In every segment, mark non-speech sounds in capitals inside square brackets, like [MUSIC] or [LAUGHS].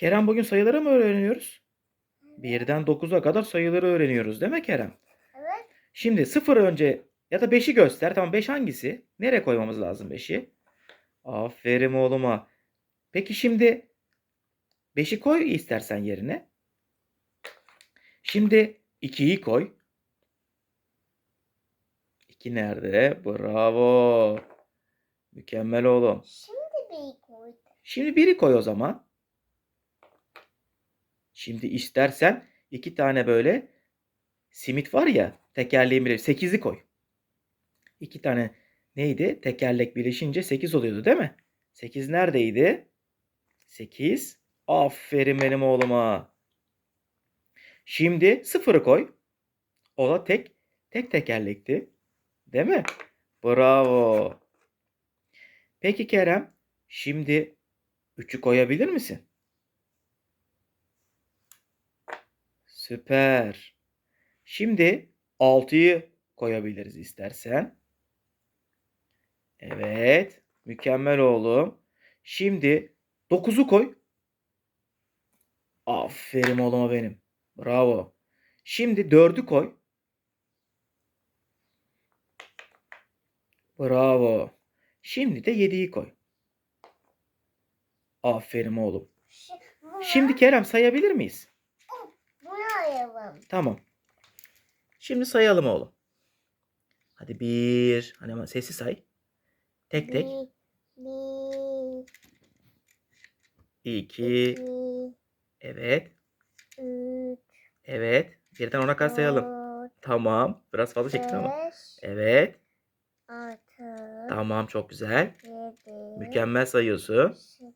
Kerem bugün sayıları mı öğreniyoruz? Birden 9'a kadar sayıları öğreniyoruz değil mi Kerem? Evet. Şimdi 0 önce ya da 5'i göster. Tamam 5 hangisi? Nereye koymamız lazım 5'i? Aferin oğluma. Peki şimdi 5'i koy istersen yerine. Şimdi 2'yi koy. 2 nerede? Bravo. Mükemmel oğlum. Şimdi bir koydum. Şimdi biri koy o zaman. Şimdi istersen iki tane böyle simit var ya tekerleğin biri. Sekizi koy. İki tane neydi? Tekerlek birleşince sekiz oluyordu değil mi? Sekiz neredeydi? Sekiz. Aferin benim oğluma. Şimdi sıfırı koy. O da tek tek tekerlekti. Değil mi? Bravo. Peki Kerem, şimdi 3'ü koyabilir misin? Süper. Şimdi 6'yı koyabiliriz istersen. Evet. Mükemmel oğlum. Şimdi 9'u koy. Aferin oğluma benim. Bravo. Şimdi 4'ü koy. Bravo. Şimdi de 7'yi koy. Aferin oğlum. Şimdi Kerem sayabilir miyiz? Bunu ayalım. Tamam. Şimdi sayalım oğlum. Hadi bir. Hani ama sesi say. Tek tek. Bir, bir, İki. iki, Evet. üç, Evet. Birden ona kadar sayalım. dört, Tamam. Biraz fazla çektin ama. Evet. altı, Tamam çok güzel. yedi, Mükemmel sayıyorsun. sekiz,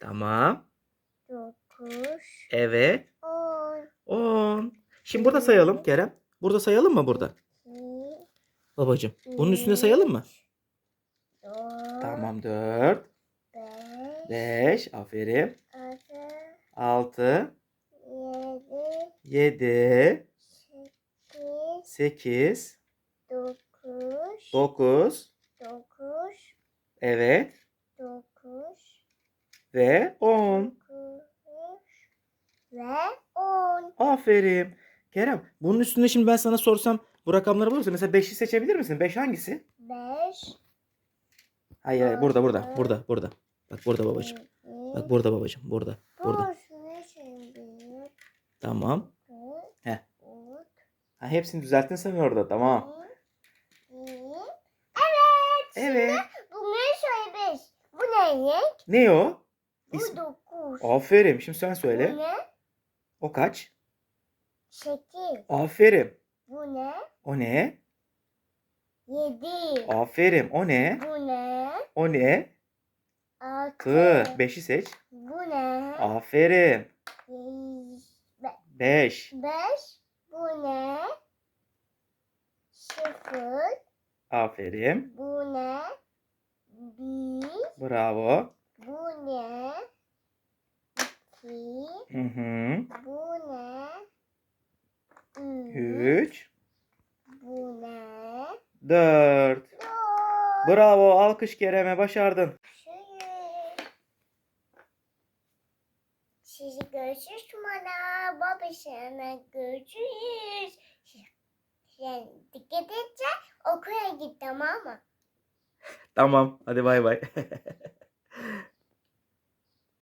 Tamam. dokuz, Evet. On, 10. Şimdi burada sayalım Kerem. Burada sayalım mı burada? Babacım. Bunun üstünde sayalım mı? Tamam 4. beş, 5. Aferin. altı, 6. yedi, 7. sekiz, 8. dokuz, 9. dokuz, Evet. dokuz, Ve 10. dokuz ve on. Aferin. Kerem bunun üstünde şimdi ben sana sorsam bu rakamları bulursun. Mesela 5'i seçebilir misin? 5 hangisi? Beş, Hayır hayır burada burada. Burada burada. Bak burada babacığım. Bak burada babacığım. Burada. Burada. Şimdi Tamam. üç, Ha, hepsini düzelttin sen orada. Tamam. Evet. Evet. Bu ne şey beş? Bu ne renk? Ne o? Bu İsmi- dokuz. Aferin. Şimdi sen Bu söyle. ne? O kaç? Sekiz. Aferin. Bu ne? O ne? Yedi. Aferin. O ne? Bu ne? O ne? Altı. Kı. 5'i seç. Bu ne? Aferin. Be- 5. Beş. Bu ne? Sıfır. Aferin. Bu ne? Bir. Bravo. Bu ne? İki. Hı hı. Bu ne? Üç. 3. Bu ne? 4. Dört. Bravo. Alkış Kerem'e başardın. Şöyle. Sizi görüşürüz bana. Baba sana görüşürüz. Sen dikkat edeceksin. Okula git tamam mı? Tamam. Hadi bay bay. [LAUGHS]